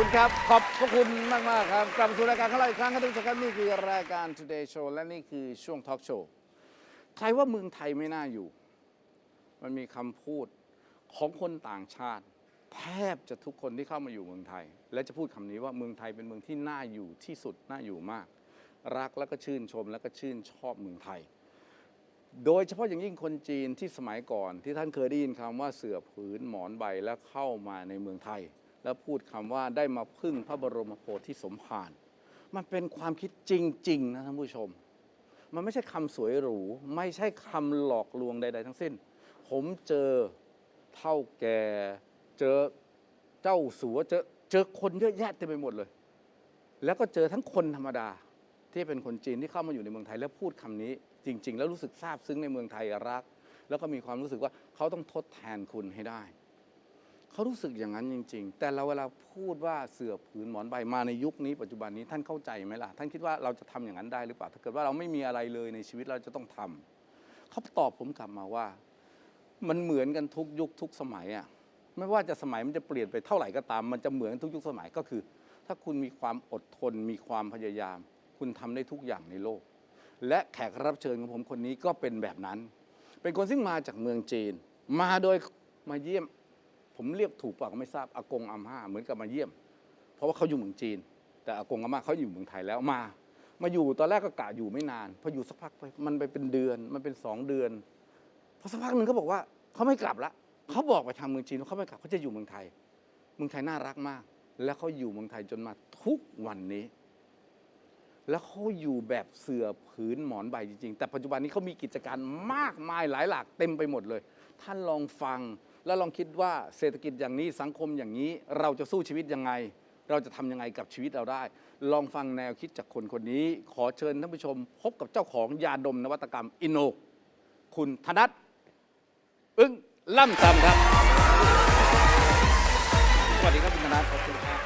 คุณครับ ขอบพระคุณมากมากครับ กลับมาสู่รายการของเราอีกครั้งครับทุกท่านครับนี่คือรายการ Today Show และนี่คือช่วงทอล์กโชว์ใครว่าเมืองไทยไม่น่าอยู่ มันมีคำพูดของคนต่างชาติ แทบจะทุกคนที่เข้ามาอยู่เมืองไทย และจะพูดคำนี้ว่าเมืองไทยเป็นเมืองที่น่าอยู่ที่สุดน่าอยู่มาก รักแล้วก็ชื่นชมแล้วก็ชื่นชอบเมืองไทย โดยเฉพาะอย่างยิ่งคนจีนที่สมัยก่อนที่ท่านเคยได้ยินคำว่าเสือผืนหมอนใบแล้วเข้ามาในเมืองไทย แล้วพูดคำว่าได้มาพึ่งพระบรมโพธิสมภารมันเป็นความคิดจริง ๆ นะท่านผู้ชม มันไม่ใช่คำสวยหรู ไม่ใช่คำหลอกลวงใด ๆ ทั้งสิ้น ผมเจอเท่าแก่เจอเจ้าสัวเจอเจอคนเยอะแยะเต็มไปหมดเลย แล้วก็เจอทั้งคนธรรมดาที่เป็นคนจีนที่เข้ามาอยู่ในเมืองไทยแล้วพูดคำนี้ จริง ๆ แล้วรู้สึกซาบซึ้งในเมืองไทยรัก แล้วก็มีความรู้สึกว่าเขาต้องทดแทนคุณให้ได้ เขารู้สึกอย่างนั้นจริง ๆ แต่เราเวลาพูดว่าเสือผืนหมอนใบมาในยุคนี้ปัจจุบันนี้ท่านเข้าใจไหมล่ะ ท่านคิดว่าเราจะทำอย่างนั้นได้หรือเปล่าถ้าเกิดว่าเราไม่มีอะไรเลยในชีวิตเราจะต้องทำเขาตอบผมกลับมาว่า มันเหมือนกันทุกยุคทุกสมัยอะไม่ว่าจะสมัยมันจะเปลี่ยนไปเท่าไหร่ก็ตาม มันจะเหมือนทุกยุคสมัยก็คือ ถ้าคุณมีความอดทน มีความพยายาม คุณทำได้ทุกอย่างในโลก และแขกรับเชิญของผมคนนี้ก็เป็นแบบนั้น เป็นคนซึ่งมาจากเมืองจีน มาโดยมาเยี่ยม ผมเรียกถูกเปล่าก็ไม่ทราบอากงอาม่าเหมือนกับมาเยี่ยม เพราะว่าเขาอยู่เมืองจีน แต่อากงอาม่าเขาอยู่เมืองไทยแล้วมา มาอยู่ตอนแรกก็กะอยู่ไม่นานพออยู่สักพักไปมันไปเป็นเดือนมันเป็นสองเดือนพอสักพักหนึ่งเขาบอกว่าเขาไม่กลับละเขาบอกไปทางเมืองจีนว่าเขาไม่กลับเขาจะอยู่เมืองไทย เมืองไทยน่ารักมาก แล้วเขาอยู่เมืองไทยจนมาทุกวันนี้ แล้วเขาอยู่แบบเสือผืนหมอนใบจริงๆ แต่ปัจจุบันนี้เขามีกิจการมากมายหลายหลากเต็มไปหมดเลย ท่านลองฟัง แล้วลองคิดว่าเศรษฐกิจอย่างนี้สังคมอย่างนี้เราจะสู้ชีวิตยังไง เราจะทำยังไงกับชีวิตเราได้ ลองฟังแนวคิดจากคนคนนี้ ขอเชิญท่านผู้ชม พบกับเจ้าของยาดมนวัตกรรมอินโนคุณธนัทอึ้งล่ำซำครับสวัสดีครับคุณธนัท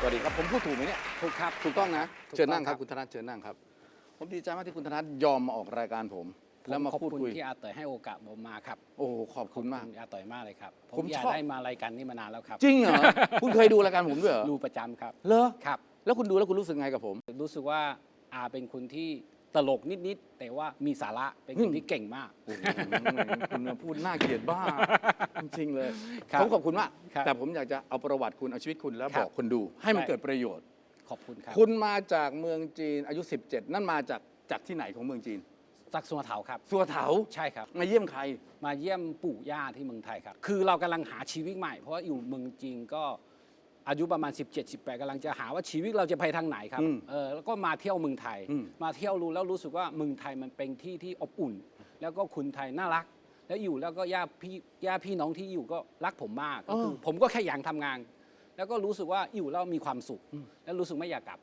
สวัสดีครับผมพูดถูกไหมเนี่ยถูกครับถูกต้องนะถูกต้องเชิญนั่งครับครับคุณธนัทเชิญนั่งครับ ผมดีใจมากที่คุณธนัทยอมมาออกรายการผม แล้วมาขอบพูดคุณคุยที่อาเตยให้โอกาสผมมาครับ โอ้โหขอบคุณมากขอบอาเตยมากเลยครับผผมมอยากชอบได้มารายการนี้มานานแล้วครับ จริงเหรอ คุณเคยดูรายการผมด้วยเหรอ ดูประจำครับ เหรอ ครับ แล้วคุณดูแล้วคุณรู้สึกไงกับผม รู้สึกว่าอาเป็นคนที่ตลกนิดๆ แต่ว่ามีสาระเป็นคนที่เก่งมากโอ้โหคุณมาพูดน่าเกลียดบ้า จริงๆเลยครับผมขอบคุณมากครับแต่ผมอยากจะเอาประวัติคุณเอาชีวิตคุณแล้วครับบอกคนดู ให้มันได้เกิดประโยชน์ ขอบคุณครับ คุณมาจากเมืองจีนอายุ 17 นั่นมาจากจากที่ไหนของเมืองจีน สักสัวเถาครับสัวเถาใช่ครับ มาเยี่ยมใคร มาเยี่ยมปู่ย่าที่เมืองไทยครับ คือเรากำลังหาชีวิตใหม่ เพราะว่าอยู่เมืองจีนก็อายุประมาณ 17 18กำลังจะหาว่าชีวิตเราจะไปทางไหนครับอืมเออแล้วก็มาเที่ยวเมืองไทยอืมมาเที่ยวรู้แล้วรู้สึกว่าเมืองไทยมันเป็นที่ที่อบอุ่น แล้วก็คนไทยน่ารัก แล้วอยู่แล้วก็ญาติพี่ญาติพี่น้องที่อยู่ก็รักผมมากก็คือผมก็แค่อยากทำงาน แล้วก็รู้สึกว่าอยู่แล้วมีความสุข แล้วรู้สึกไม่อยากกลับ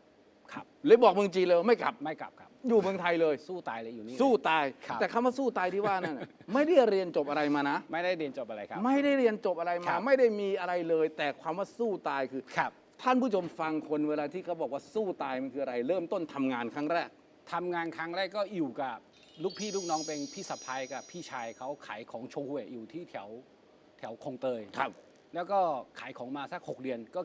ครับ เลยบอกเมืองจีนเลยว่าไม่กลับ ไม่กลับครับ อยู่เมืองไทยเลย สู้ตายเลยอยู่นี่ สู้ตาย ครับ แต่คำว่าสู้ตายที่ว่านั่นน่ะไม่ได้เรียนจบอะไรมานะ ไม่ได้เรียนจบอะไรครับ ไม่ได้เรียนจบอะไรคมา รับ ไม่ได้มีอะไรเลย แต่ความว่าสู้ตายคือ ครับท่านผู้ชมฟังคนเวลาที่เขาบอกว่าสู้ตายมันคืออะไร เริ่มต้นทำงานครั้งแรก ทำงานครั้งแรกก็อยู่กับลูกพี่ลูกน้องเป็นพี่สะพ้ายกับพี่ชายเขาขายของชงหวยอยู่ที่แถวแถวคลองเตยครับ แล้วก็ขายของมาสักหกเดือนก็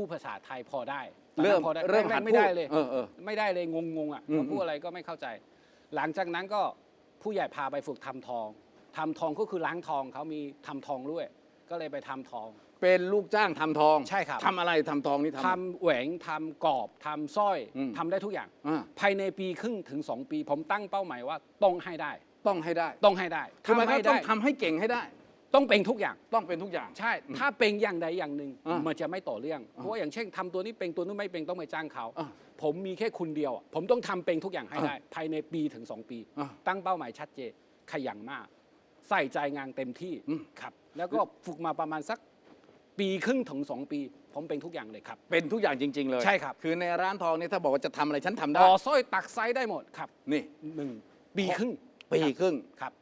พูดภาษาไทยพอได้เริ่มพอได้เริ่มแรหักดๆไม่ได้เลยพูดเออเออ ไม่ได้เลยงงงๆอะอืม พูดอะไรก็ไม่เข้าใจ หลังจากนั้นก็ผู้ใหญ่พาไปฝึกทำทองทำทองก็คือล้างทองเขามีทำทองด้วย ก็เลยไปทำทอง เป็นลูกจ้างทำทองใช่ครับ ทำอะไรทำทองนี่ทำ ทำแหวนทำกรอบทำสร้อยอืม ทำได้ทุกอย่าง อ่าภายในปีครึ่งถึงสองปี ผมตั้งเป้าหมายว่าต้องให้ได้ ต้องให้ได้ต้องให้ได้ทำไมถ้าเขาไม่ต้อได้งทำให้เก่งให้ได้ ต้องเป็นทุกอย่าง ต้องเป็นทุกอย่าง ใช่ ถ้าเป็นอย่างใดอย่างหนึ่งอ่ามัมันจะไม่ต่อเรื่อง เพราะว่าอย่างเช่นทำตัวนี้เป็นตัวนู้นไม่เป็นต้องไปจ้างเขา อ่าผมมีแค่คุณเดียวอะผมต้องทำเป็นทุกอย่างให้ได้ ภายในปีถึง 2 ปี อ่าตั้งเป้าหมายชัดเจนขยันมาก ใส่ใจงานเต็มที่อืม ครับ แล้วก็ฝึกมาประมาณสักปีครึ่งถึงสองปี ผมเป็นทุกอย่างเลยครับ เป็นทุกอย่างจริง ๆ เลยใช่ครับ คือในร้านทองเนี่ยถ้าบอกว่าจะทำอะไรฉันทำได้ต่อสร้อยตักไซส์ได้หมดครับนี่หนึ่งปีครึ่งปีครึ่ง ครับ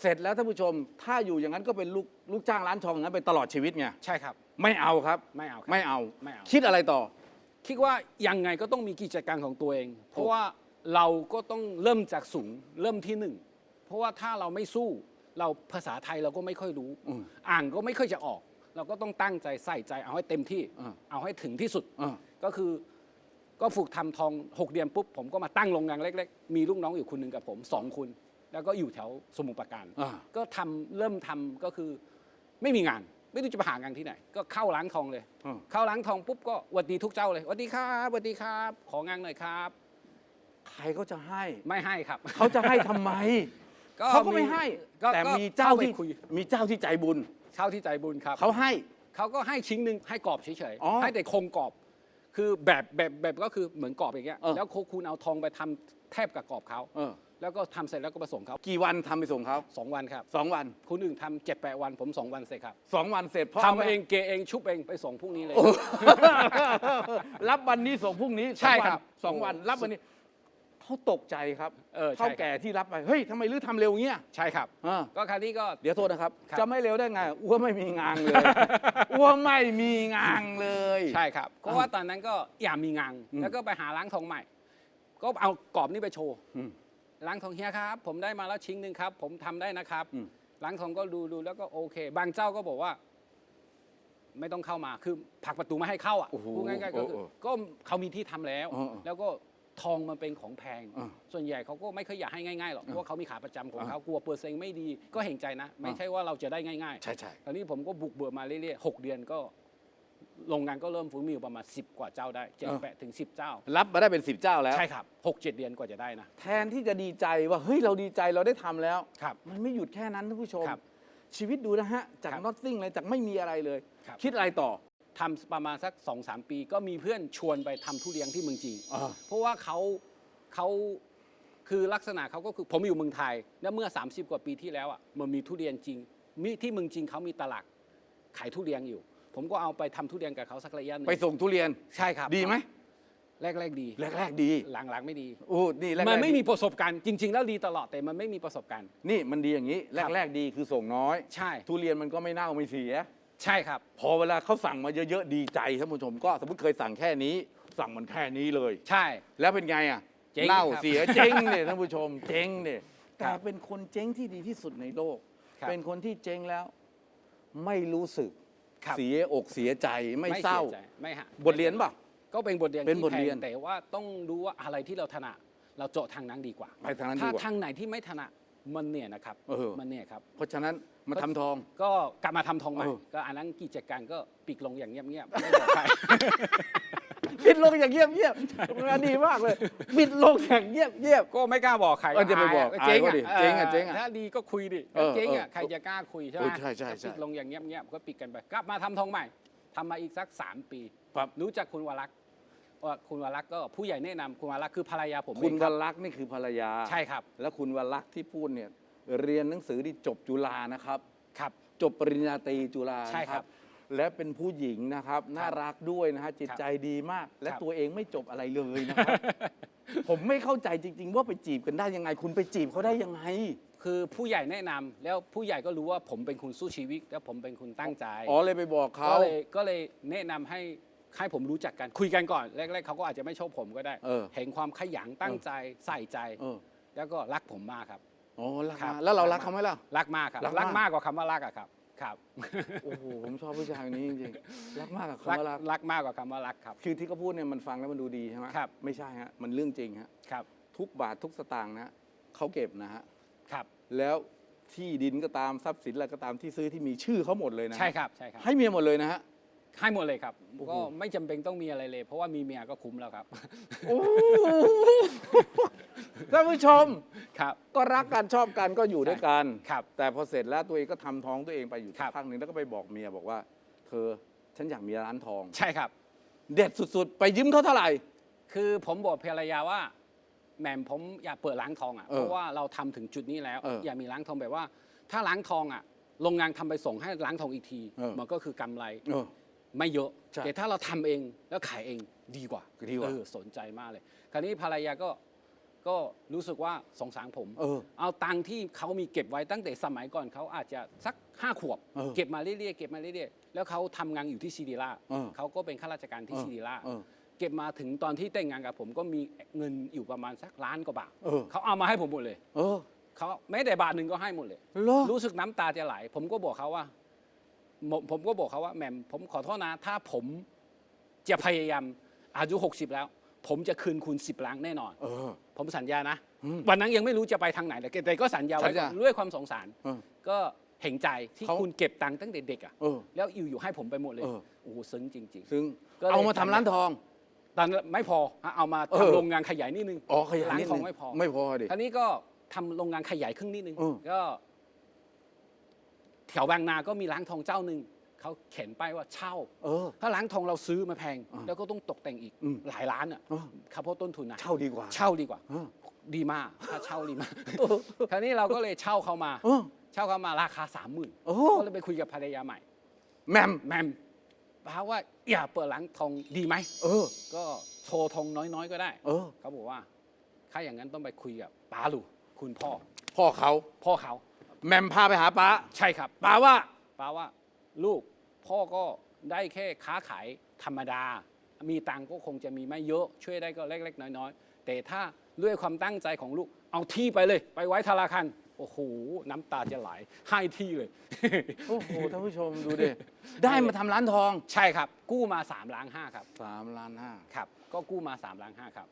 เสร็จแล้วท่านผู้ชม ถ้าอยู่อย่างนั้นก็เป็นลูกลูกจ้างร้านทองอย่างนั้นไปตลอดชีวิตไงใช่ครับ ไม่เอาครับไม่เอาครับไม่เอาไม่เอา คิดอะไรต่อ คิดว่ายังไงก็ต้องมีกิจการของตัวเอง เพราะว่าเราก็ต้องเริ่มจากสูงเริ่มที่หนึ่งเพราะว่าถ้าเราไม่สู้เราภาษาไทยเราก็ไม่ค่อยรู้ อืมอ่านก็ไม่ค่อยจะออก เราก็ต้องตั้งใจใส่ใจเอาให้เต็มที่ อ่า เอาให้ถึงที่สุด อ่า ก็คือก็ฝึกทำทอง 6 เดือนปุ๊บ ผมก็มาตั้งโรงงานเล็ก ๆ มีลูกน้องอยู่คนหนึ่งกับผมสองคน แล้วก็อยู่แถวสมุทรปราการอ่าก็ทำเริ่มทำก็คือไม่มีงาน ไม่รู้จะไปหางานที่ไหน ก็เข้าร้านทองเลยอ่าเข้าร้านทองปุ๊บก็หวัดดีทุกเจ้าเลยหวัดดีครับหวัดดีครับ ของานหน่อยครับ ใครก็จะให้ไม่ให้ครับ เขาจะให้ทำไมเขาก็ไม่ให้ก็แต่ก็มีเจ้าข้ไปที่คุยมีเจ้าที่ใจบุญเช่าที่ใจบุญครับเขาให้เขาก็ให้ชิ้นหนึ่งให้กรอบเฉยอ๋อๆให้แต่โครงกรอบคือแบบแบบแบบก็คือเหมือนกรอบอย่างเงี้ยเออแล้วคุณเอาทองไปทำแทบกับกรอบเขาเออ แล้วก็ทำเสร็จแล้วก็ไปส่งเขากี่วันทำไปส่งเขาสองวันครับสองวันคนอื่นทำเจ็ดแปดวันผมสองวันเสร็จครับสองวันเสร็จพราะทำาไปเองเกเองชุบเองไปส่งพรุ่งนี้เลย รับวันนี้ส่งพรุ่งนี้ใช่สองวันครับสองวันโอ้รับวันนี้เขาตกใจครับเออใช่เท่าแก่ที่รับไป เฮ้ยทำไมลื้อทำเร็วเงี้ย ใช่ครับอ่าก็คราวนี้ก็เดี๋ยวโทษนะครับครับ จะไม่เร็วได้ไง อ้วไม่มีงานเลย อ้วไม่มีงานเลย ใช่ครับ เพราะว่าตอนนั้นก็อยากมีงานอืมแล้วก็ไปหาล้างทองใหม่ ก็เอากรอบนี้ไปโชว์ อืมล้างทองเฮียครับ ผมได้มาแล้วชิ้นหนึ่งครับ ผมทำได้นะครับอืมล้างทองก็ดูดูแล้วก็โอเค บางเจ้าก็บอกว่า ไม่ต้องเข้ามาคือผลักประตูไม่ให้เข้าอะโอ้โหพูดง่ายๆก็คือโอ้โหก็เขามีที่ทำแล้วเออเออแล้วก็ทองมันเป็นของแพงเออส่วนใหญ่เขาก็ไม่เคยอยากให้ง่ายๆหรอกเพราะว่าเขามีขาประจำของเออเขากลัวเปอร์เซ็นต์ไม่ดีก็เห็นใจนะ ไม่ใช่ว่าเราจะได้ง่ายใช่ใช่ๆตอนนี้ผมก็บุกเบิกมาเรื่อยๆหกเดือนก็ โรงงานก็เริ่มฟื้นมีอยู่ประมาณ 10 กว่าเจ้าได้เจ็ดแปดถึงสิบเจ้า รับมาได้เป็นสิบเจ้าแล้ว ใช่ครับหกเจ็ดเดือนกว่าจะได้นะ แทนที่จะดีใจว่าเฮ้ยเราดีใจเราได้ทำแล้ว ครับมันไม่หยุดแค่นั้นท่านผู้ชม ครับชีวิตดูนะฮะ จากครับนอตซิ่งเลยจากไม่มีอะไรเลย ครับ คิดอะไรต่อ ทำประมาณสัก2อสปี ก็มีเพื่อนชวนไปทำทุเรียนที่เมืองจีนอ่า เพราะว่าเขาเขาคือลักษณะเขาก็คือผมอยู่เมืองไทยแล้วเมื่อ 30 กว่าปีที่แล้วอะมันมีทุเรียนจริงมีที่เมืองจีนเขามีตลาดขายทุเรียนอยู่ ผมก็เอาไปทำทุเรียนกับเขาสักระยะหนึงไปส่งทุเรียนใช่ครับดีไหมแรกๆดีแรกๆดีหลังๆไม่ดี โอ้นี่แรกๆมันไม่ดีมีประสบการณ์จริง ๆ แล้วดีตลอดแต่มันไม่มีประสบการณ์ นี่มันดีอย่างนี้ ครับ แรกๆดีคือส่งน้อย ใช่ ทุเรียนมันก็ไม่เน่าไม่เสีย ใช่ครับ พอเวลาเขาสั่งมาเยอะๆดีใจท่านผู้ชมก็สมมติเคยสั่งแค่นี้ สั่งมันแค่นี้เลย ใช่ แล้วเป็นไงอะเจ๊งเน่าครับเสียเจ๊งเนี่ยท่านผู้ชมเจ๊งเนี่ยครัแต่บเป็นคนเจ๊งที่ดีที่สุดในโลก ครับ เป็นคนที่เจ๊งแล้ว ไม่รู้สึก ครับเสียอกเสียใจไม่เศร้าสียใจไม่ฮะบทเรียนป่ะ ก็เป็นบทเรียนเป็นที่บทเรียนแพงแต่ว่าต้องรู้ว่าอะไรที่เราถนัดเราเจาะทางนั้นดีกว่าไปทางนั้นดีถ้ากว่าทางไหนที่ไม่ถนัดมันเนี่ยนะครับเออ มันเนี่ยครับ เพราะฉะนั้นมาทำทอง ก็กลับมาทำทองใหม่เออ ก็อันนั้นกิจการก็ปิดลงอย่างเงียบๆไม่บอกใคร ปิดลงอย่างเงียบเงียบๆงานดีมากเลยปิดลงอย่างเงียบเงียบ ก็ไม่กล้าบอกใครเออจะไปบอกเจ๊งอายอะเขาดิเจ๊งอะเจ๊งอะถ้าดีก็คุยดิเออเจ๊งอะเออใครจะกล้าคุยใช่ไหโอ้มใช่ใช่ใช่ก็ปิดลงอย่างเงียบๆก็ปิดกันไปกลับมาทำทองใหม่ทำมาอีกสักสามปีครับ รู้จักคุณวรักษ์ว่าคุณวรักษ์ก็ผู้ใหญ่แนะนำคุณวรักษ์คือภรรยาผมคุณเองวรับลักษณ์นี่คือภรรยา ใช่ครับแล้วคุณวลักษณ์ที่พูดเนี่ยเรียนหนังสือที่จบจุฬานะครับ ครับ จบปริญญาตรีจุฬาใช่ครับนะ และเป็นผู้หญิงนะครับ น่ารักด้วยนะฮะจิตใจดีมาก และครับตัวเองไม่จบอะไรเลยนะครับ ผมไม่เข้าใจจริง ๆ ว่าไปจีบกันได้ยังไง คุณไปจีบเขาได้ยังไง คือผู้ใหญ่แนะนำแล้วผู้ใหญ่ก็รู้ว่าผมเป็นคนสู้ชีวิต แล้วผมเป็นคนตั้งใจ อ๋อเลยไปบอกเขา ก็เลยก็เลยแนะนำให้ให้ผมรู้จักกันคุยกันก่อนแรกๆเขาก็อาจจะไม่ชอบผมก็ได้เออเห็นความขยันตั้งใจใส่ใจ เออ แล้วก็รักผมมากครับ อ๋อรักครับมากแล้วเรารักเขาไหมล่ะ รักมากครับรักมาก รักมากกว่าคำว่ารักอะครับ ครับ โอ้โหผมชอบผู้ชายคนนี้จริงๆรักมากกับรักคำว่ารักรักมากกว่าคำว่ารักครับ คือที่เขาพูดเนี่ยมันฟังแล้วมันดูดีใช่ไหมครับ ไม่ใช่ฮะมันเรื่องจริงฮะครับ ทุกบาททุกสตางค์นะเขาเก็บนะฮะครับ แล้วที่ดินก็ตามทรัพย์สินอะไรก็ตามที่ซื้อที่มีชื่อเขาหมดเลยนะใช่ครับ ใช่ครับ ให้เมียหมดเลยนะฮะ ให้หมดเลยครับโอ้โหก็ไม่จำเป็นต้องมีอะไรเลย เพราะว่ามีเมียก็คุ้มแล้วครับ โอ้โหท่านผู้ชม ครับ ก็รักกันชอบกันก็อยู่ด้วยกัน ครับ แต่พอเสร็จแล้วตัวเองก็ทำท้องตัวเองไปอยู่ครับ พักหนึ่งแล้วก็ไปบอกเมียบอกว่า เธอฉันอยากมีร้านทอง ใช่ครับ เด็ดสุดๆ ไปยืมเขาเท่าไหร่ คือผมบอกภรรยาว่าแหม่มผมอยากเปิดร้านทองอะเออเพราะว่าเราทำถึงจุดนี้แล้ว เอออยอากมีร้านทองแบบว่า ถ้าร้านทองอะโรงงานทำไปส่งให้ร้านทองอีกที เออ มันก็คือกำไร เออ ไม่เยอะ ใช่แต่ถ้าเราทำเองแล้วขายเองดีกว่าดีกว่า เออสนใจมากเลย คราวนี้ภรรยาก็ก็รู้สึกว่าสงสารผม เออ เอาตังค์ที่เขามีเก็บไว้ตั้งแต่สมัยก่อนเขาอาจจะสักห้าขวบ เออเก็บมาเรื่อยๆเก็บมาเรื่อยๆแล้วเขาทำงานอยู่ที่ซีดีล่าเออเขาก็เป็นข้าราชการที่เออซีดีล่าเออเก็บมาถึงตอนที่แต่งงานกับผมก็มีเงินอยู่ประมาณสักล้านกว่าบาทเออ เขาเอามาให้ผมหมดเลยเออ เขาแม้แต่บาทหนึ่งก็ให้หมดเลย เหรอ รู้สึกน้ำตาจะไหล ผมก็บอกเขาว่า ผมผมก็บอกเขาว่าแหม่มผมขอโทษนะ ถ้าผมจะพยายามอายุ 60 แล้ว ผมจะคืนคุณ 10ล้านแน่นอน เออ ผมสัญญานะ อืมวันนั้นยังไม่รู้จะไปทางไหนเลยแต่ก็สัญญาสัไว้ญญาด้วยความสงสาร เออก็เห็นใจที่เขา คุณเก็บตังค์ตั้งแต่เด็กอะ เออ แล้วอยู่ๆให้ผมไปหมดเลย เออ โอ้โหซึ้งจริง ซึ่งก็เลย เอามาทำร้านทอง ๆ ตอนนั้นไม่พอฮะเอามาเออ ทำโรงงานขยายนิดนึงอ๋อขยายร้านนิดทอนึงงไม่พอ ไม่พอดิ คราวนี้ก็ทำโรงงานขยายครึ่งนิดนึง เออก็แถวบางนาก็มีร้านทองเจ้าหนึ่งเขาเขียนป้ายว่าเช่า เออ ถ้าร้านทองเราซื้อมาแพง อ่าแล้วก็ต้องตกแต่งอีกอืมหลายล้านอะเออ ครับเพราะต้นทุนนะเช่าดีกว่า เช่าดีกว่า เออ ดีมากถ้าเช่าดีมากคราวนี้เราก็เลยเช่าเขามา เออ เช่าเขามาราคาสามหมื่นโอ้ ก็เลยไปคุยกับภรรยาใหม่ แหมมแมมป้าว่าอย่าเปิดร้านทองดีไหม เออ ก็โชว์ทองน้อยๆก็ได้ เออ เขาบอกว่าถ้าอย่างนั้นต้องไปคุยกับป้าลูกคุณพ่อ พ่อเขา พ่อเขา แหมมพาไปหาป้าใช่ครับป้าว่าป้าว่าลูกพ่อก็ได้แค่ค้าขายธรรมดา มีตังค์ก็คงจะมีไม่เยอะช่วยได้ก็เล็ก ๆ น้อยๆ แต่ถ้าด้วยความตั้งใจของลูกเอาที่ไปเลย ไปไว้ธนาคารโอ้โหน้ำตาจะไหลให้ที่เลย โอ้โหท่านผู้ชมดูดิ ได้มาทำร้านทองใช่ครับ กู้มา3ล้านห้าครับ สามล้านห้า ครับ ก็กู้มา3ล้านห้าครับ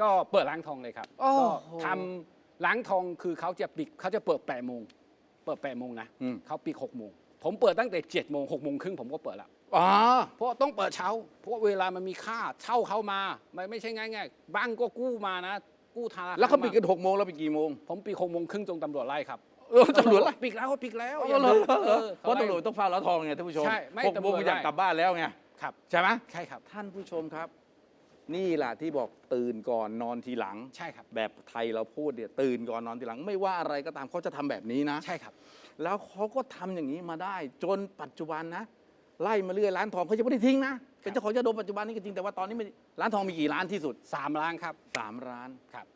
ก็เปิดร้านทองเลยครับ โอ้ก็โห ทำ ร้านทองคือเขาจะปิดเขาจะเปิด8โมงเปิด8โมงนะอืม เขาปิด6โมงผมเปิดตั้งแต่7โมง6โมงครึ่งผมก็เปิดแล้วอ๋อ เพราะต้องเปิดเช้า เพราะเวลามันมีค่าเช่าเขามามันไม่ใช่ง่ายๆบ้านก็กู้มานะ กู้ธนาคารแล้วเขาปิดมกันหกโมงแล้วปิดกี่โมงผมปิดหกโมงครึ่งจงตำรวจไล่ครับเออตำรวจไล่ปิดแล้วปิดแล้วเออย่าอเหรอดื้อเหรอออเพราะขไล่ ตำรวจต้องเฝ้าร้านทองไงท่านผู้ชมใช่ไม่หกโมงตำรวจอยากไล่กลับบ้านแล้วไงครับ ใช่ไหมใช่ครับ ท่านผู้ชมครับ นี่แหละที่บอกตื่นก่อนนอนทีหลัง ใช่ครับ แบบไทยเราพูดเนี่ยตื่นก่อนนอนทีหลัง ไม่ว่าอะไรก็ตามเขาจะทำแบบนี้นะ ใช่ครับ แล้วเขาก็ทำอย่างนี้มาได้ จนปัจจุบันนะ ไล่มาเรื่อยร้านทองเขาจะไม่ได้ทิ้งนะเป็นเจ้าของจะโดนปัจจุบันนี้ก็จริงแต่ว่าตอนนี้ไม่ร้านทองมีกี่ร้านที่สุดสามล้านครับสามร้าน ครับ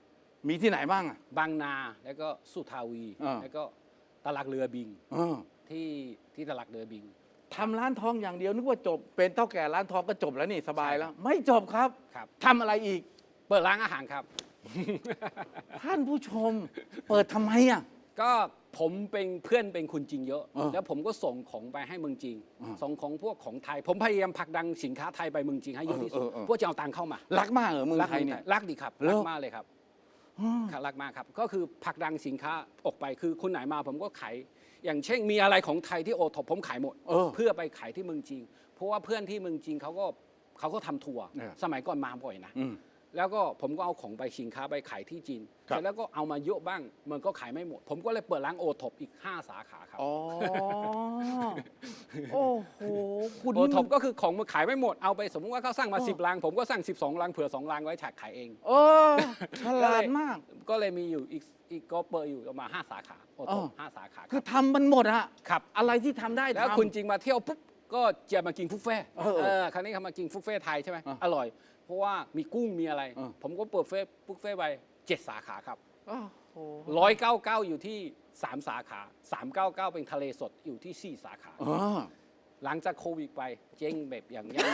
มีที่ไหนบ้างอะ บางนาแล้วก็สุทาวี อ่า แล้วก็ตลาดเรือบิง เออที่ที่ตลาดเรือบิง ทำร้านทองอย่างเดียวนึกว่าจบ เป็นเท่าแก่ร้านทองก็จบแล้วนี่สบายแล้ว ไม่จบครับครับ ทำอะไรอีก เปิดร้านอาหารครับ ท่านผู้ชม เปิดทำไมอะ ก็ผมเป็นเพื่อนเป็นคนจีนเยอะเออแล้วผมก็ส่งของไปให้เมืองจีนอ่าส่งของพวกของไทย ผมพยายามผลักดันสินค้าไทยไปเมืองจีนให้เยอะที่สุดเออเออเออเพื่อจะเอาตังค์เข้ามารักมากเหรอเมืองรักไทยเนี่ย รักดีครับเหรอรักมากเลยครับครับรักมากครับ ก็คือผลักดันสินค้าออกไปคือคนไหนมาผมก็ขาย อย่างเช่นมีอะไรของไทยที่โอท็อปผมขายหมดเออเพื่อไปขายที่เมืองจีนเพราะว่าเพื่อนที่เมืองจีนเขาก็เขาก็ทำทัวร์เออ สมัยก่อนมาบ่อยนะ อืม แล้วก็ผมก็เอาของไปสินค้าไปขายที่จีนครับเสร็จแล้วก็เอามาเยอะบ้างมันก็ขายไม่หมด ผมก็เลยเปิดร้านโอท็อปอีก 5 สาขาครับ อ๋อ โอ้โห คุณโอนี่ท็อมัปนก็คือของมันขายไม่หมด เอาไปสมมติว่าเขาสั่งมาเออ10ลัง ผมก็สั่ง12ลังเผื่อ 2ลังไว้ฉากขายเองเออฉลาดมาก ก็เลยมีอยู่อีกอีกก็เปิดอยู่ประมาณ5สาขาโอท็อปเออห้าสาขาคือทำมันหมดอะครับ อะไรที่ทำได้แล้วทำคุณจริงมาเที่ยวปุ๊บก็จะมากินบุฟเฟ่ต์เออเออคราวนี้เขามากินบุฟเฟ่ต์ไทยใช่ไหมเอออร่อยเพราะว่ามีกุ้งมีอะไรเออผมก็เปิดเฟซบุฟเฟ่ต์ไปเจ็ดสาขาครับโอ้โหร้อยเก้าเก้าอยู่ที่สามสาขาสามเก้าเก้าเป็นทะเลสดอยู่ที่สี่สาขาเออหลังจากโควิดไปเจ๊งแบบอย่างยัง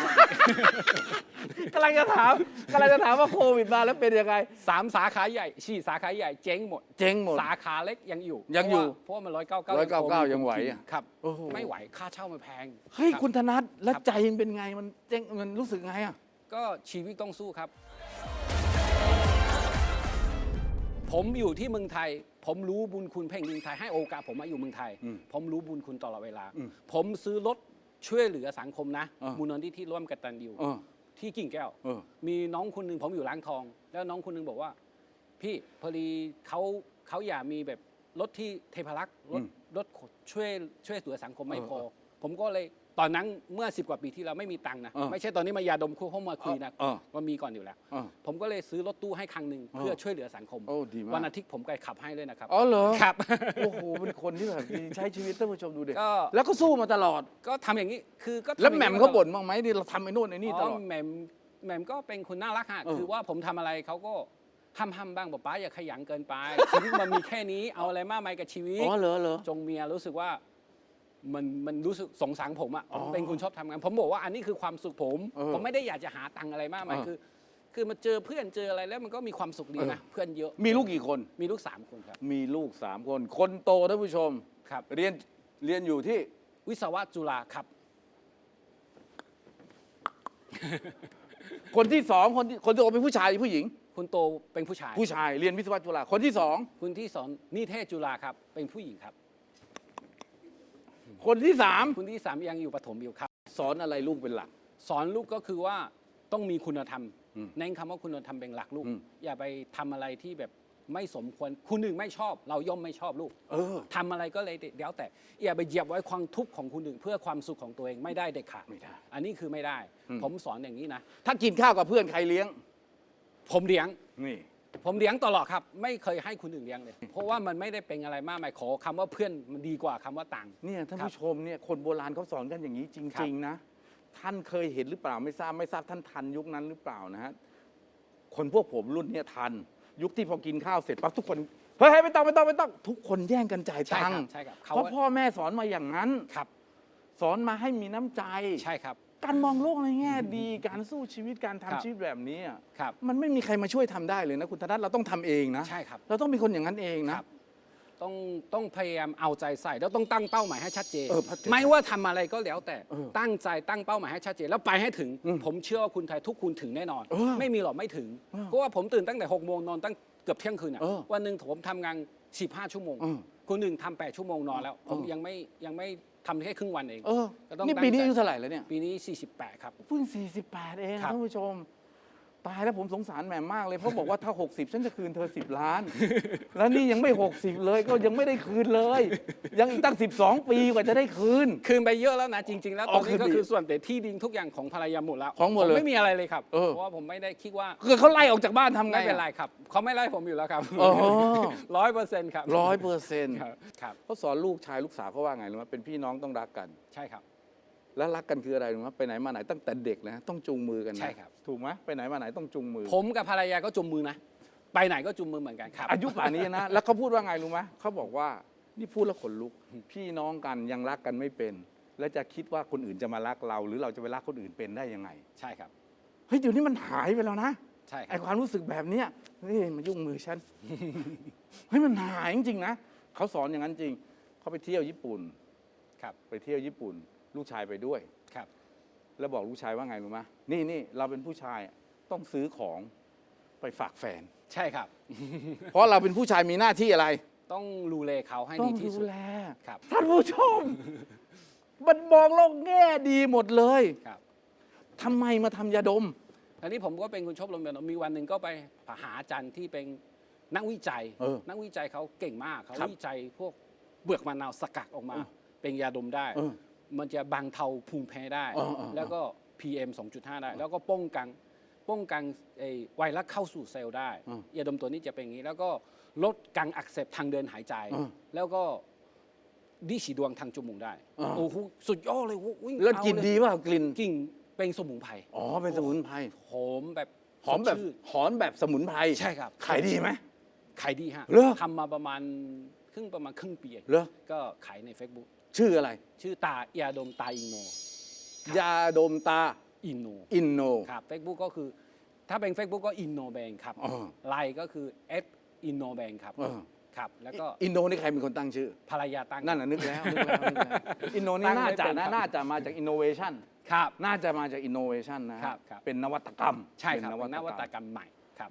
กำลังจะถามกำลังจะถามว่าโควิดมาแล้วเป็นยังไง สามสาขาใหญ่สี่สาขาใหญ่เจ๊งหมด เจ๊งหมด สาขาเล็กยังอยู่ยังอยู่เพราะว่าเพราะว่ามันร้อยเก้าเก้า199ยังไหวอะ ครับ โอ้โหไม่ไหวค่าเช่ามันแพงเฮ้ย รับ คุณธนัทแล้วครับ ใจมันเป็นไงมันเจ๊งมันรู้สึกไงอะ ก็ชีวิตต้องสู้ครับ ผมอยู่ที่เมืองไทย ผมรู้บุญคุณแผ่นดินไทยให้โอกาสผมมาอยู่เมืองไทยอืมผมรู้บุญคุณตลอดเวลาอืมผมซื้อรถช่วยเหลือสังคมนะเออมูลนิธิที่ร่วมกตันยูเออที่กิ่งแก้วเออมีน้องคนหนึ่งผมอยู่ร้านทอง แล้วน้องคนหนึ่งบอกว่า พี่พอดีเขาเขาอยากมีแบบรถที่เทพารักษ์รถอืมรถช่วยช่วยเหลือสังคมไม่พอเออผมก็เลย ตอนนั้นเมื่อสิบกว่าปีที่แล้วไม่มีตังค์นะ เออไม่ใช่ตอนนี้มายาดมคู่เข้ามาคุยนะเออว่ามีก่อนอยู่แล้วเออผมก็เลยซื้อรถตู้ให้คันหนึ่งเออเพื่อช่วยเหลือสังคม โอ้ดีมาก วันอาทิตย์ผมก็ขับให้เลยนะครับ อ๋อเหรอครับ โอ้โหเป็นคนที่แบบดีใช้ชีวิตท่านผู้ชมดูดิก็ แล้วก็สู้มาตลอด ก็ทำอย่างนี้คือก็ทำแล้วอย่งแหม่มเขาบ่นบ้างไหมนี่เราทำไอ้นู่นไอ้นี่ตอ๋ลออด แหม่มแหม่มก็เป็นคนน่ารักฮะเออ คือว่าผมทำอะไรเขาก็ห้ามห้ามๆบ้างบอกป้าอย่าขยันเกินไปชีวิตมันมีแค่นี้เอาอะไรมากมายกับชีวิต อ๋อเหรอเหรอ จงเมียรู้สึกว่า มันมันรู้สึกสงสารผมอะอ๋อผมเป็นคนชอบทำงานผมบอกว่าอันนี้คือความสุขผม เออผมไม่ได้อยากจะหาตังค์อะไรมากมายเออ คือ คือมาเจอเพื่อนเจออะไรแล้วมันก็มีความสุขดีนะเออเพื่อนเยอะมีลูกกี่คน มีลูกสามคนครับ มีลูกสามคน คนโตท่านผู้ชม ครับ เรียนเรียนอยู่ที่วิศวะจุฬาครับ คนที่สองคนที่คนที่โตเป็นผู้ชายหรือผู้หญิง คุณโตเป็นผู้ชายผู้ชายเรียนวิศวะจุฬาคนที่สองคุณที่สอนนิเทศจุฬาครับ เป็นผู้หญิงครับ คนที่สามคุณที่สามยังอยู่ประถมอยู่ครับ สอนอะไรลูกเป็นหลัก สอนลูกก็คือว่าต้องมีคุณธรรมอืมเน้นคำว่าคุณธรรมเป็นหลักลูกอืมอย่าไปทำอะไรที่แบบไม่สมควรคุณหนึ่งไม่ชอบ เราย่อมไม่ชอบลูกเออทำอะไรก็เลยเดี๋ยวแต่อย่าไปเหยียบไว้ความทุกข์ของคนอื่นเพื่อความสุขของตัวเองไม่ได้เด็ดขาดไม่ได้ อันนี้คือไม่ได้อืมผมสอนอย่างนี้นะถ้ากินข้าวกับเพื่อนใครเลี้ยง ผมเลี้ยงนี่ ผมเลี้ยงตลอดครับ ไม่เคยให้คนอื่นเลี้ยงเลย เพราะว่ามันไม่ได้เป็นอะไรมากมายขอคำว่าเพื่อนมันดีกว่าคำว่าต่าง เนี่ยท่านครับผู้ชมเนี่ยคนโบราณเขาสอนกันอย่างนี้จครัริง บ ๆนะ ท่านเคยเห็นหรือเปล่าไม่ทราบไม่ทราบท่านทันยุคนั้นหรือเปล่านะฮะคนพวกผมรุ่นเนี่ยทัน ยุคที่พอกินข้าวเสร็จปั๊บทุกคนเฮ้ยเฮ้ยไม่ต้องไม่ต้องไม่ต้องทุกคนแย่งกันจ่ายใช่ตัคงรัค์บใช่ครับเพเขาราะพ่อแม่สอนมาอย่างนั้น ครับ สอนมาให้มีน้ำใจ ใช่ครับ การมองโลกในแง่ดีการสู้ชีวิตการครัทำบชีวิตแบบนี้อะครับมันไม่มีใครมาช่วยทำได้เลยนะคุณธนัทเราต้องทำเองนะใช่ครับ เราต้องเป็นคนอย่างนั้นเองนะ ครับ ต้องต้องพยายามเอาใจใส่แล้วต้องตั้งเป้าหมายให้ชัดเจน เออชัดเจนไม่ว่าทำอะไรก็แล้วแต่เออตั้งใจตั้งเป้าหมายให้ชัดเจนแล้วไปให้ถึง อืมผมเชื่อว่าคุณไทยทุกคุณถึงแน่นอน เออไม่มีหรอกไม่ถึงเออเพราะว่าผมตื่นตั้งแต่หกโมงนอนตั้งเกือบเที่ยงคืนอะเออวันหนึ่งผมทำงาน 15 ชั่วโมง เออคุณหนึ่งทำ8ชั่วโมงนอนแล้ว ผมเออยังไม่ยังไม่ ทำแค่ครึ่งวันเองเออก็ต้องนี่ตั้งปีนี้ใจอายุเท่าไหร่แล้วเนี่ยปีนี้ 48 ครับ เพิ่ง48 เองครับ ท่านผู้ชม ตายแล้วผมสงสารแหม่มมากเลยเพราะบอกว่าถ้า 60 ฉันจะคืนเธอ 10 ล้าน แล้วนี่ยังไม่ 60 เลยก็ยังไม่ได้คืนเลย ยังอีกตั้ง 12 ปีกว่าจะได้คืน คืนไปเยอะแล้วนะจริง ๆ แล้วอ๋ตออนนี้ก็คืนไปคือส่วนแต่ที่ดินทุกอย่างของภรรยาหมดแล้วของหมดเลยผไม่มีอะไรเลยครับ เออ เพราะว่าผมไม่ได้คิดว่าคือเขาไล่ออกจากบ้านทำไงไม่เป็นไรครับเขาไม่ไล่ผมอยู่แล้วครับอ๋อ ร้อยเปอร์เซ็นต์ครับร้อยเปอร์เซ็นต์ครับครับเขาสอนลูกชายลูกสาวเขาว่าไงรู้ไหมเป็นพี่น้องต้องรักกัน ใช่ครับ แล้วรักกันคืออะไรรู้ไหมไปไหนมาไหนตั้งแต่เด็กนะต้องจูงมือกันนะใช่ครับ ถูกไหมไปไหนมาไหนต้องจูงมือ ผมกับภรรยาก็จุมมือนะ ไปไหนก็จุมมือเหมือนกันครับ อายุป่านนี้นะ แล้วเขาพูดว่าไงรู้ไหมเขาบอกว่านี่พูดแล้วขนลุก พี่น้องกันยังรักกันไม่เป็น แล้วจะคิดว่าคนอื่นจะมารักเรา หรือเราจะไปรักคนอื่นเป็นได้ยังไงใช่ครับ เฮ้ยเดี๋ยวนี้มันหายไปแล้วนะใช่คไอรับความรู้สึกแบบเนี้ยเฮ้ยมายุ่งมือฉัน เฮ้ยมันหายจริงๆนะเขาสอนอย่างนั้นจริงเขาไปเที่ยวญี่ปุ่น ครับ ไปเที่ยวญี่ปุ่น ลูกชายไปด้วย ครับ แล้วบอกลูกชายว่าไงรู้ไหมนี่นี่เราเป็นผู้ชายต้องซื้อของไปฝากแฟน ใช่ครับ เพราะเราเป็นผู้ชายมีหน้าที่อะไร ต้องรูเลเขาให้ต้อดีงที่ดูสุดแลครับ ท่านผู้ชม มันมองโลกแง่ดีหมดเลยครับ ทำไมมาทำยาดม อันนี้ผมก็เป็นคนชอบลมเรียนมีวันหนึ่งก็ไปหาอาจารย์ที่เป็นนักวิจัย เออนักวิจัยเขาเก่งมากเขาครับวิจัยพวกเบือกมะนาวสกัดออกมา เออเป็นยาดมได้ เออ มันจะบรรเทาภูมิแพ้ได้เออเออเออแล้วก็ PM 2.5 ได้ แล้วก็ป้องกันป้องกันไอ้ไวรัสเข้าสู่เซลล์ได้เออยาดมตัวนี้จะเป็นอย่างนี้ แล้วก็ลดการอักเสบทางเดินหายใจเออแล้วก็ดิฉีดวงทางจมูกได้เออโอ้โหสุดยอดเลยวิ่งแล้วเอากลิ่นเยดีเปล่ากลิ่นกลิ่นเป็นสมุนไพรอ๋อเป็นสมุนไพรหอมแบบหอมแบบสดชื่น หอมแบบสมุนไพรใช่ครับ ขายดีไหม ขายดีฮะเหรอ ทำมาประมาณครึ่งประมาณครึ่งปีเองเหรอ ก็ขายใน Facebook ชื่ออะไร ชื่อตายาดมตาอินโน ยาดมตาอินโน อินโน ครับ Facebook ก็คือ ถ้าเป็น Facebook ก็อินโนแบงครับอ๋อ ไลน์ก็คือ f อินโนแบงครับ เออ ครับ แล้วก็อินโนนี่ใครเป็นคนตั้งชื่อ ภรรยาตั้ง นั่นน่ะนึกแล้วนึกแล้วนึกแล้วอินโนนี่ตั้งน่าไม่จะเป็นนะครับน่าจะมาจากอินโนเวชันครับ น่าจะมาจากอินโนเวชันนะครับครับ เป็นนวัตกรรมใช่ครับเป็เป็นนวัตรรมกรรมใหม่ครับ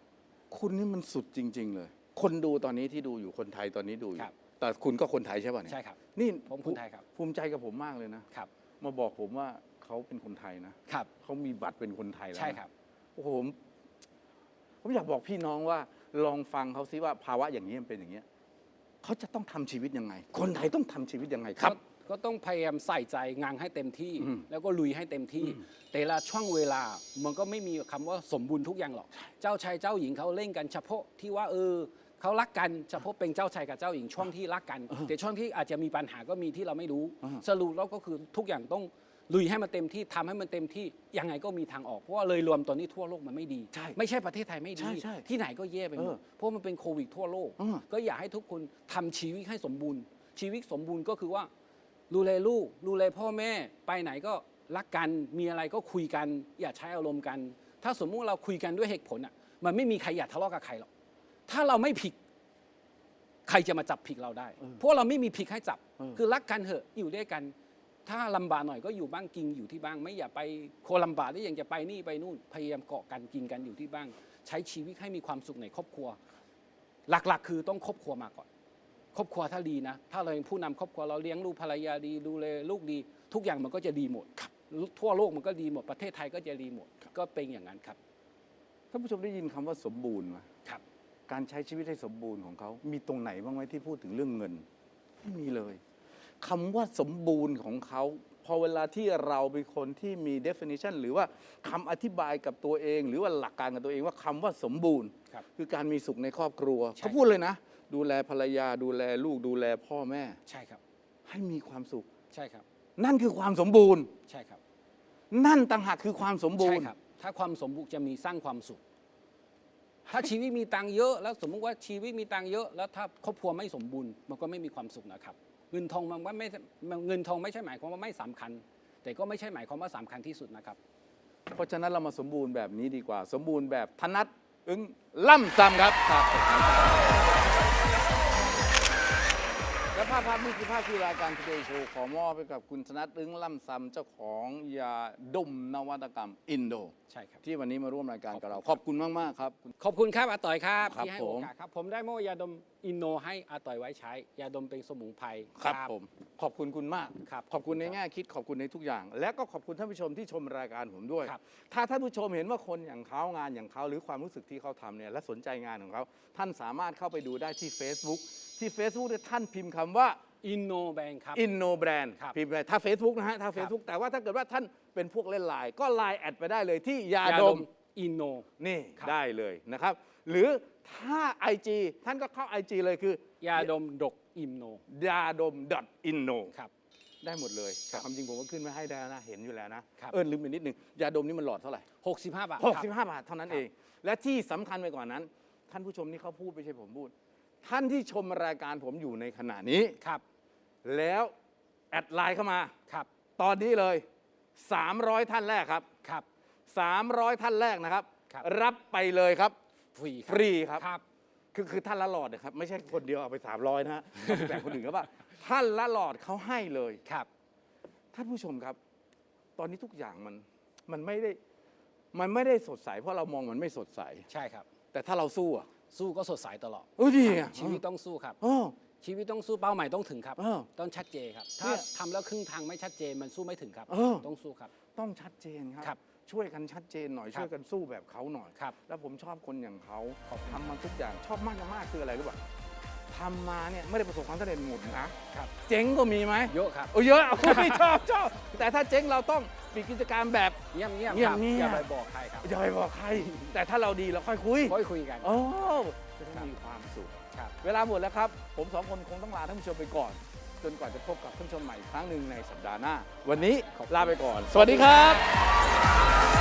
คุณนี่มันสุดจริง ๆ เลย คนดูตอนนี้ที่ดูอยู่คนไทยตอนนี้ดูอยู่ครับ แต่คุณก็คนไทยใช่ป่ะเนี่ยใช่ครับ นี่ผมคนไทยครับ ภูมิใจกับผมมากเลยนะครับ มาบอกผมว่าเขาเป็นคนไทยนะครับเขามีบัตรเป็นคนไทยแล้วนะใช่ครับโอ้โหผมผมอยากบอกพี่น้องว่าลองฟังเขาซิว่าภาวะอย่างนี้มันเป็นอย่างเงี้ยเขาจะต้องทำชีวิตยังไง คนไทยต้องทำชีวิตยังไงครับก็ก็ต้องพยายามใส่ใจงานให้เต็มที่อืมแล้วก็ลุยให้เต็มที่ แต่ละช่วงเวลามันก็ไม่มีคำว่าสมบูรณ์ทุกอย่างหรอก เจ้าชายเจ้าหญิงเขาเล่นกันเฉพาะที่ว่าเออ เขารักกันเฉพาะเป็นเจ้าชายกับเจ้าหญิงช่วงที่รักกันแต่ช่วงที่อาจจะมีปัญหาก็มีที่เราไม่รู้อ่าสรุปแล้วก็คือทุกอย่างต้องลุยให้มันเต็มที่ทำให้มันเต็มที่ยังไงก็มีทางออกเพราะว่าเลยรวมตอนนี้ทั่วโลกมันไม่ดีใช่ไม่ใช่ประเทศไทยไม่ดีใช่ใช่ที่ไหนก็แย่ไปหมดเออเพราะมันเป็นโควิดทั่วโลกอ่าก็อยากให้ทุกคนทำชีวิตให้สมบูรณ์ ชีวิตสมบูรณ์ก็คือว่าดูแลลูกดูแลพ่อแม่ไปไหนก็รักกันมีอะไรก็คุยกัน อย่าใช้อารมณ์กัน ถ้าสมมุติเราคุยกันด้วยเหตุผลอะมันไม่มีใครอยากทะเลาะกับใครหรอก ถ้าเราไม่ผิด ใครจะมาจับผิดเราได้ เพราะเราไม่มีผิดให้จับเออคือรักกันเถอะอยู่ด้วยกัน ถ้าลำบากหน่อยก็อยู่บ้านกินอยู่ที่บ้านไม่อย่าไปโคนลำบากแล้วยังจะไปนี่ไปนู่น พยายามเกาะกันกินกันอยู่ที่บ้านใช้ชีวิตให้มีความสุขในครอบครัว หลักๆ คือต้องครอบครัวมาก่อนครอบครัวถ้าดีนะ ถ้าเราเป็นผู้นำครอบครัวเราเลี้ยงลูกภรรยาดีดูแลลูกดี ทุกอย่างมันก็จะดีหมดทั่วโลกมันก็ดีหมดประเทศไทยก็จะดีหมด ก็เป็นอย่างนั้นครับท่านผู้ชมได้ยินคำว่าสมบูรณ์ไหมครับ การใช้ชีวิตให้สมบูรณ์ของเขามีตรงไหนบ้างไหมที่พูดถึงเรื่องเงินไม่มีเลยคำว่าสมบูรณ์ของเขาพอเวลาที่เราเป็นคนที่มี definition หรือว่าคำอธิบายกับตัวเอง หรือว่าหลักการกับตัวเองว่าคำว่าสมบูรณ์ครับ คือการมีสุขในครอบครัวใช่เขาพูดเลยนะ ดูแลภรรยาดูแลลูกดูแลพ่อแม่ ใช่ครับ ให้มีความสุข ใช่ครับ นั่นคือความสมบูรณ์ ใช่ครับ นั่นต่างหากคือความสมบูใช่รณ์ ครับ ถ้าความสมบูรณ์จะมีสร้างความสุข ถ้าชีวิตมีตังเยอะ แล้วสมมุติว่าชีวิตมีตังเยอะ แล้วถ้าครอบครัวไม่สมบูรณ์มันก็ไม่มีความสุขนะครับ เงินทองมันไม่เงินทองไม่ใช่หมายความว่าไม่สำคัญ แต่ก็ไม่ใช่หมายความว่าสำคัญที่สุดนะครับ เพราะฉะนั้นเรามาสมบูรณ์แบบนี้ดีกว่า สมบูรณ์แบบธนัดอึ้งล่ำซ้ำครับ ภาพภาพนี้คือภาพที่รายการ Today Show ขอมอบให้กับคุณธนัดอึ้งล่ำซ้ำเจ้าของยาดมนวัตกรรมอินโด ใช่ครับ ที่วันนี้มาร่วมรายการกับเรา ขอบคุณมากๆครับ ขอบคุณครับอาต่อยครับครับที่ให้ผมโอกาสครับ ผมได้มอบยาดมอินโนให้อาต่อยไว้ใช้ ยาดมเป็นสมุนไพร ครับผม ขอบคุณคุณมากครับขอบคุณในแง่คิดขอบคุณในทุกอย่าง และก็ขอบคุณท่านผู้ชมที่ชมรายการผมด้วย ครับ ถ้าท่านผู้ชมเห็นว่าคนอย่างเขางานอย่างเขาหรือความรู้สึกที่เขาทำเนี่ยและสนใจงานของเขาท่านสามารถเข้าไปดูได้ที่ Facebook ที่ Facebook เนี่ยท่านพิมพ์คำว่า อินโนแบงครับ Inno Brand ครับพิมพ์ไปถ้า Facebook นะฮะถ้า Facebook แต่ว่าถ้าเกิดว่าท่านเป็นพวกเล่นไลน์ก็ไลน์แอดไปได้เลยที่ยายาดดมมอินโน นี่ครับได้เลยนะครับ หรือถ้า IG ท่านก็เข้า IG เลยคือยาดมดกอินโน ยาดม .inno ครับ ได้หมดเลยครัแต่บความจริงผมก็ขึ้นไว้ให้ได้นะ เห็นอยู่แล้วนะ ครับ เออลืมไปนิดนึง ยาดมนี่มันหลอดเท่าไหร่ 65 บาท65 บาทเท่านั้นครับเอง และที่สำคัญไปกว่านั้น ท่านผู้ชมนี่เขาพูดไม่ใช่ผมพูด ท่านที่ชมรายการผมอยู่ในขณะนี้ ครับ แล้วแอดไลน์เข้ามา ครับ ตอนนี้เลย 300 ท่านแรกครับ ครับ 300 ท่านแรกนะครับ ครับ รับไปเลยครับ ฟรีฟรีครับ ครับ คือคือท่านละหลอดนะครับ ไม่ใช่คนเดียวเอาไป 300 นะฮะเอาไปแบ่งคนอื่นก็ว่าท่านละหลอดเขาให้เลย ครับ ท่านผู้ชมครับ ตอนนี้ทุกอย่างมันมันไม่ได้มันไม่ได้สดใส เพราะเรามองมันไม่สดใส ใช่ครับ แต่ถ้าเราสู้อะ สู้ก็สดใสตลอดเออดีอะชีวิตต้องสู้ครับ เออ ชีวิตต้องสู้เป้าหมายต้องถึงครับ เออต้องชัดเจนครับเนี่ถ้ายทำแล้วครึ่งทางไม่ชัดเจนมันสู้ไม่ถึงครับ เออ ต้องสู้ครับ ต้องชัดเจนครัครับ ช่วยกันชัดเจนหน่อยครับ ช่วยกันสู้แบบเขาหน่อย ครับ แล้วผมชอบคนอย่างเขาขอบคุณ ทำมาทุกอย่างชอบมากมากคืออะไรรู้ป่ะ ทำมาเนี่ยไม่ได้ประสบความสำเร็จหมดนะครับ เจ๊งก็มีไหมเยอะครับโอ้เยอะโอ้ยชอบชอบแต่ถ้าเจ๊งเราต้องปิดกิจการแบบ เงียบเงียบเงียบครับเงียบ อย่าไปบอกใครครับอย่าไปบอกใคร แต่ถ้าเราดีเราค่อยคุยค่อยคุยกัน โอ้จะได้มีความสุขครับ เวลาหมดแล้วครับ ผมสองคนคงต้องลาท่านผู้ชมไปก่อน จนกว่าจะพบกับท่านผู้ชมใหม่อีกครั้งหนึ่งในสัปดาห์หน้า วันนี้ลาไปก่อน สวัสดีครับ